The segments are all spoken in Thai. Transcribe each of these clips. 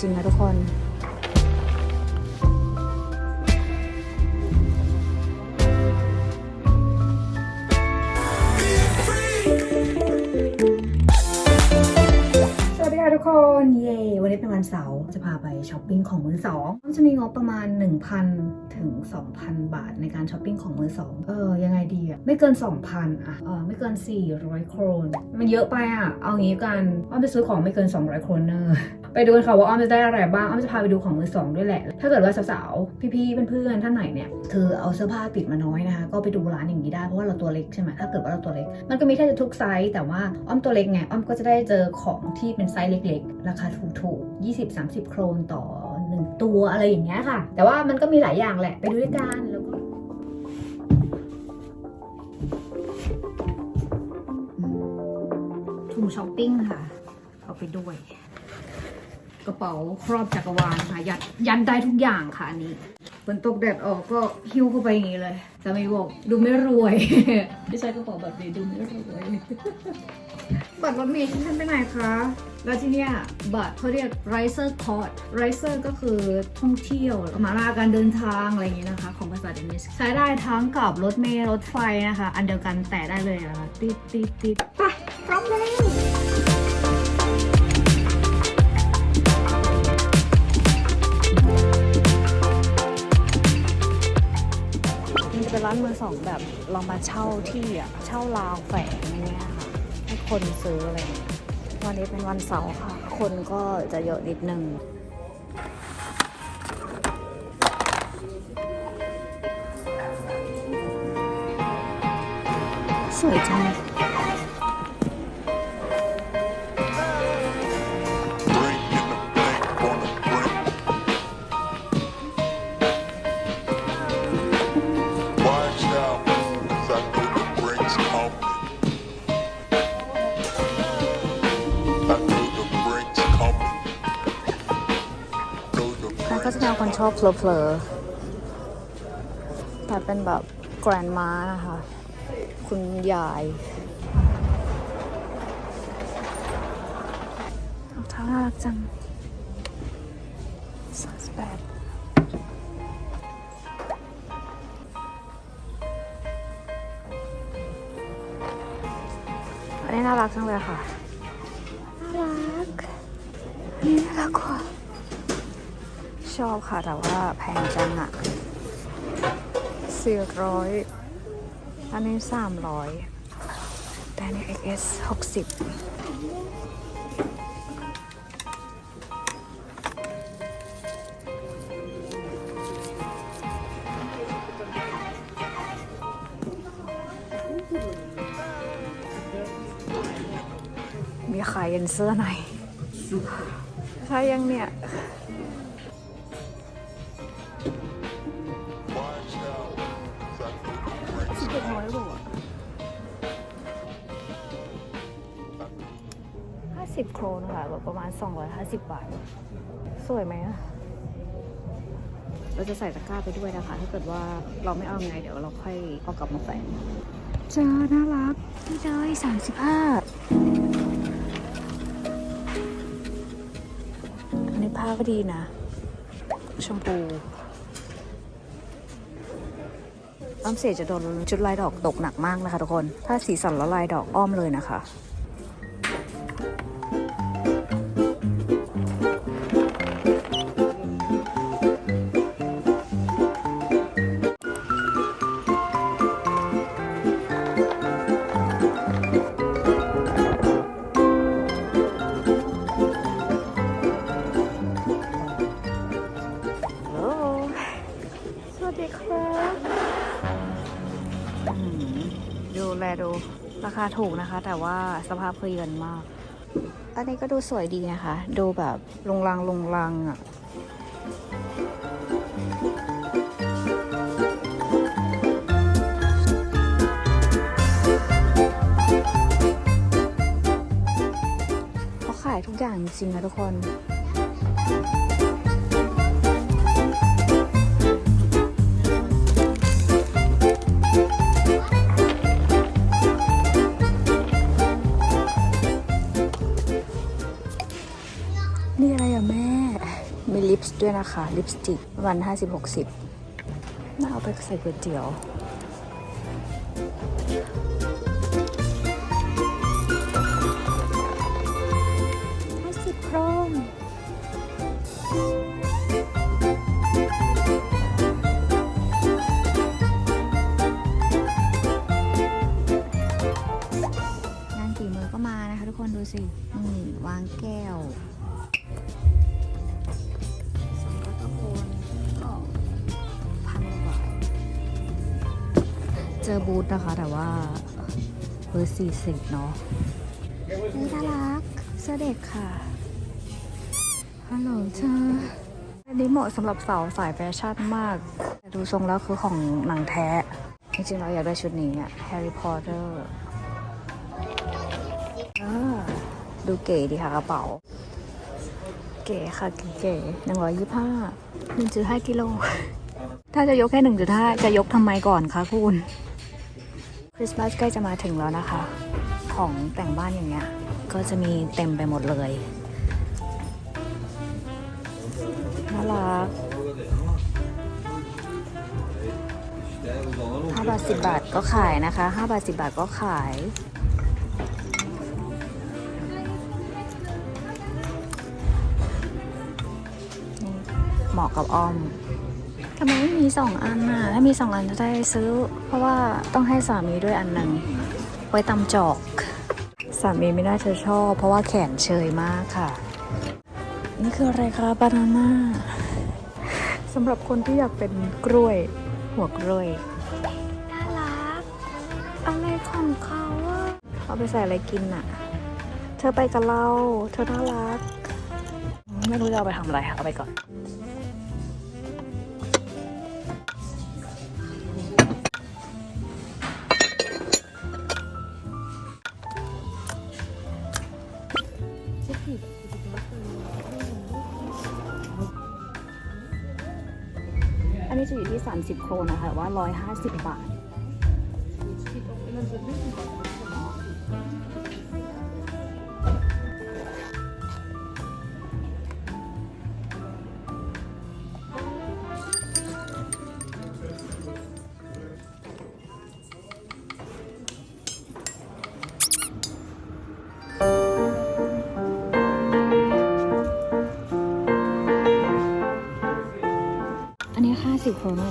จริงนะทุกคน สวัสดีค่ะทุกคน เย้วันนี้เป็นวันเสาร์จะพาไปช้อปปิ้งของมือสองจะมีงบประมาณ 1,000 ถึง 2,000 บาทในการช้อปปิ้งของมือสองเออ ยังไงดีอะไม่เกิน 2,000อะเออ ไม่เกิน 400 โครน มันเยอะไปอะเอางี้กันอ้อมไปซื้อของไม่เกิน 200 โครนเนอร์ ไปดูกันค่ะว่าอ้อมจะได้อะไรบ้างอ้อมจะพาไปดูของมือสองด้วยแหละ ถ้าเกิดว่าสาวๆพี่ๆเพื่อนๆท่านไหนเนี่ยคือเอาเสื้อผ้าติดมาน้อยนะคะ ก็ไปดูร้านอย่างนี้ได้เพราะว่าเราตัวเล็กใช่ไหมถ้าเกิดว่าเราตัวเล็ก มันก็มีแทบจะทุกไซส์แต่ว่าอ้อมตัวเล็กไงอ้อมก็จะได้เจอของที่เป็นไซส์เล็ก ๆ ราคาถูกๆ20-30 โครนต่อหนึ่งตัวอะไรอย่างเงี้ยค่ะ แต่ว่ามันก็มีหลายอย่างแหละไปดูด้วยกันแล้วก็ถุงช้อปปิ้งค่ะ เอาไปด้วย กระเป๋าครอบจักรวาลค่ะ ยัดยัดได้ทุกอย่างค่ะอันนี้ฝนตกแดดออกก็หิ้วเข้าไปอย่างนี้เลยจะไม่บอกดูไม่รวยไม่ใช่กระเป๋าแบบนี้ดูไม่รวยบัตรรถเมล์ที่ท่านไปไหนคะ แล้วที่เนี้ยบัตรเขาเรียก riser card riser ก็คือท่องเที่ยวมาลาการเดินทางอะไรอย่างนี้นะคะ ของภาษาเดนิสใช้ได้ทั้งกับรถเมล์รถไฟนะคะ อันเดียวกันแต่ได้เลยนะคะติดติดติดไปพร้อมแล้ว ของแบบเรามาเช่าที่อะเช่าราวแฝงเนี้ยค่ะให้คนซื้ออะไรวันนี้เป็นวันเสาร์ค่ะ คนก็จะเยอะนิดนึงสวยจัง เพลอๆแต่เป็นแบบแกรนมานะคะ คุณยายรองเท้าน่ารักจังสามสิบแปดอันนี้น่ารักจังเลยค่ะ น่ารัก อันนี้น่ารักกว่า ชอบค่ะ แต่ว่าแพงจังอะสี่ร้อยอันนี้สามร้อยแต่นี่ XS หกสิบมีขายยันเสื้อในใช่ยังเนี่ย ห้าสิบโครนค่ะแบบประมาณ 250 บาท สวยไหมอะเราจะใส่ตะกร้าไปด้วยนะคะ ถ้าเกิดว่าเราไม่เอาไงเดี๋ยวเราค่อยเอากลับมาแฝงจ้าน่ารักนี่เลยสามสิบห้าอันนี้ผ้าก็ดีนะ ชมพูอ้อมเสียจะโดนชุดลายดอกตกหนักมากนะคะทุกคน ถ้าสีสันแล้วลายดอกอ้อมเลยนะคะ ดูแลดู ราคาถูกนะคะ แต่ว่าสภาพเพเยินมาก อันนี้ก็ดูสวยดีนะคะ ดูแบบลงลังลงลังอะเขาขายทุกอย่างจริงๆนะทุกคน ด้วยนะคะ ลิปสติกวันห้าสิบหกสิบน่าเอาไปใส่ก๋วยเตี๋ยว เจอบูธนะคะ แต่ว่าเบอร์สี่สิบเนาะนี่น่ารักเสื้อเด็กค่ะฮัลโหลเธออันนี้เหมาะสำหรับสาวสายแฟชั่นมากแต่ดูทรงแล้วคือของหนังแท้ จริงๆเราอยากได้ชุดนี้อะแฮร์รี่พอตเตอร์ดูเก๋ดีค่ะกระเป๋า เก๋ค่ะเก๋หนึ่งร้อยยี่ห้าหนึ่งจุดห้ากิโลถ้าจะยกแค่หนึ่งจุดห้าจะยกทำไมก่อนคะคุณ คริสต์มาสใกล้จะมาถึงแล้วนะคะ ของแต่งบ้านอย่างเงี้ย ก็จะมีเต็มไปหมดเลยน่ารักห้าบาทสิบบาทก็ขายนะคะห้าบาทสิบบาทก็ขาย เหมาะกับอ้อม ทำไมไม่มีสองอันน่ะ ถ้ามีสองอันจะได้ซื้อ เพราะว่าต้องให้สามีด้วยอันหนึ่งไว้ตำจอก สามีไม่น่าจะชอบ เพราะว่าแขนเชยมากค่ะ นี่คืออะไรคะบานาน่าสำหรับคนที่อยากเป็นกล้วย หัวกล้วยน่ารักอะไรของเขาอะเอาไปใส่อะไรกินอะเธอไปกับเรา เธอน่ารัก ไม่รู้จะเอาไปทำอะไรเอาไปก่อน อันนี้จะอยู่ที่ 30 โครนนะคะว่า 150 บาท ഒന്ന്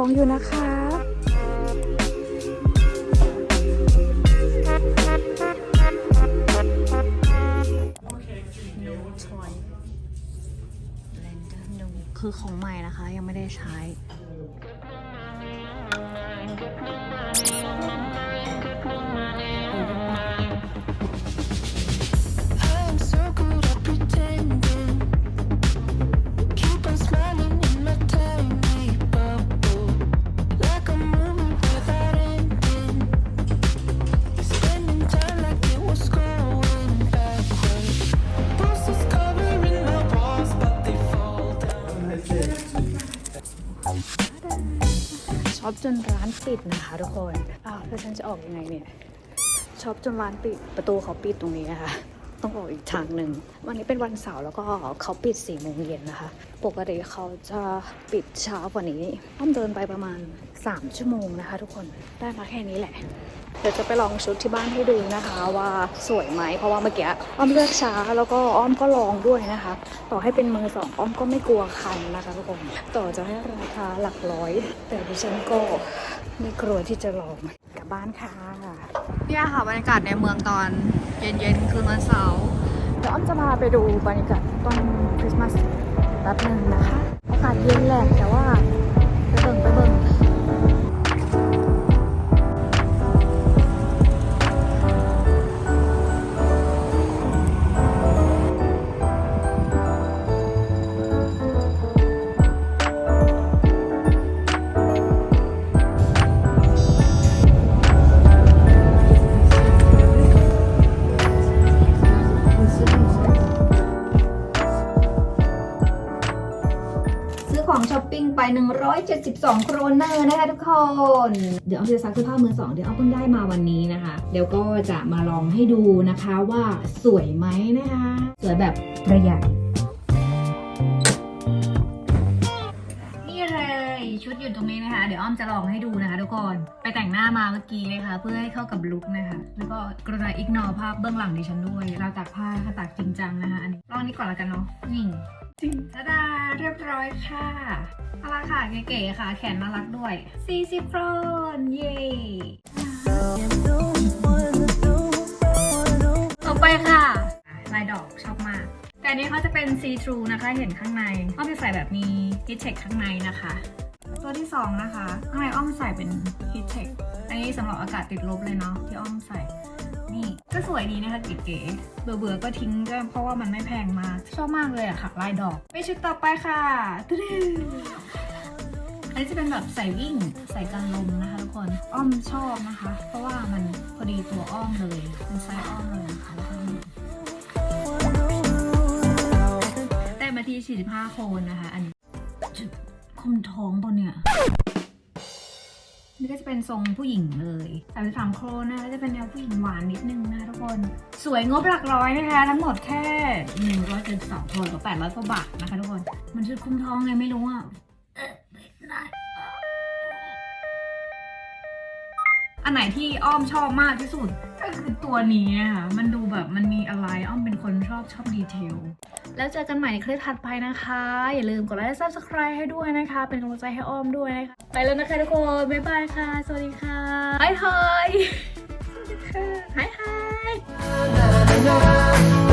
ของอยู่นะคะคือของใหม่นะคะ ยังไม่ได้ใช้ ช็อปจนร้านปิดนะคะทุกคนอ้าวแล้วฉันจะออกยังไงเนี่ยช็อปจนร้านปิดประตูเขาปิดตรงนี้นะคะ ต้องออกอีกทางหนึ่ง วันนี้เป็นวันเสาร์แล้วก็เขาปิดสี่โมงเย็นนะคะปกติเขาจะปิดเช้ากว่านี้อ้อมเดินไปประมาณ 3 ชั่วโมงนะคะ ทุกคนได้มาแค่นี้แหละ เดี๋ยวจะไปลองชุดที่บ้านให้ดูนะคะว่าสวยไหม เพราะว่าเมื่อกี้อ้อมเลือกช้าแล้วก็อ้อมก็ลองด้วยนะคะ ต่อให้เป็นมือสองอ้อมก็ไม่กลัวคันนะคะทุกคนต่อจะให้ราคาหลักร้อย แต่ดิฉันก็ไม่กลัวที่จะลองกลับบ้านค่ะเนี่ยค่ะบรรยากาศในเมืองตอนเย็นๆคืนวันเสาร์ ดี๋ยวอ้อมจะพาไปดูบรรยากาศต้นคริสต์มาสแป๊บหนึ่งนะคะ อากาศเย็นแหละแต่ว่าไปเบิ่งไปเบิ่ง ของช้อปปิ้งไป 172 โครเนอร์นะคะทุกคน เดี๋ยวเอาจะซักเสื้อผ้ามือสองเดี๋ยวเอาเพิ่งได้มาวันนี้นะคะ เดี๋ยวก็จะมาลองให้ดูนะคะว่าสวยไหมนะคะ สวยแบบประหยัดนี่เลยชุดอยู่ตรงนี้นะคะ เดี๋ยวอ้อมจะลองให้ดูนะคะทุกคน ไปแต่งหน้ามาเมื่อกี้นะคะ เพื่อให้เข้ากับลุคนะคะ แล้วก็กรุณาอิกนอภาพเบื้องหลังดิฉันด้วย เราตักผ้าค่ะตักจริงจังนะคะ อันนี้ลองนี้ก่อนล้วกันเนาะนี่ จริงตาดาเรียบร้อยค่ะน่ารักค่ะเก๋ๆค่ะ แขนน่ารักด้วย 40โครนเย้ต่อไปค่ะ ลายดอกชอบมาก แต่นนี้เขาจะเป็น see through นะคะ เห็นข้างในอ้อมจะใส่แบบมี heat check ข้างในนะคะ ตัวที่ 2 นะคะ ข้างในอ้อมใส่เป็น heat check อันนี้สำหรับอากาศติดลบเลยเนาะที่อ้อมใส่ นี่ ก็สวยดีนะคะเก๋ๆเบื่อๆก็ทิ้งก็เพราะว่ามันไม่แพงมาก ชอบมากเลยอะค่ะลายดอก ไปชุดต่อไปค่ะตึ๊ดอันนี้จะเป็นแบบใส่วิ่งใส่กันลมนะคะทุกคนอ้อมชอบนะคะ เพราะว่ามันพอดีตัวอ้อมเลยเป็นไซส์อ้อมเลยนะคะแล้วก็นี่ได้มาที่ 45 โคนนะคะ อันนี้คมท้องตัวเนี่ย นี่ก็จะเป็นทรงผู้หญิงเลย33โครนนะจะเป็นแนวผู้หญิงหวานนิดนึงนะคะทุกคน สวยงบหลักร้อยนะคะ ทั้งหมดแค่172โครนกับ800กว่าบาทนะคะทุกคน มันชุดคุ้มท้องไงไม่รู้อะเออไม่ได้ อันไหนที่อ้อมชอบมากที่สุด ก็คือตัวนี้นะคะมันดูแบบมันมีอะไรอ้อมเป็นคนชอบชอบดีเทล แล้วเจอกันใหม่ในคลิปถัดไปนะคะ อย่าลืมกดไลค์และ subscribe ให้ด้วยนะคะ เป็นกำลังใจให้อ้อมด้วยนะคะ ไปแล้วนะคะทุกคน บ๊ายบายค่ะ สวัสดีค่ะบายบายสวัสดีค่ะ hi hi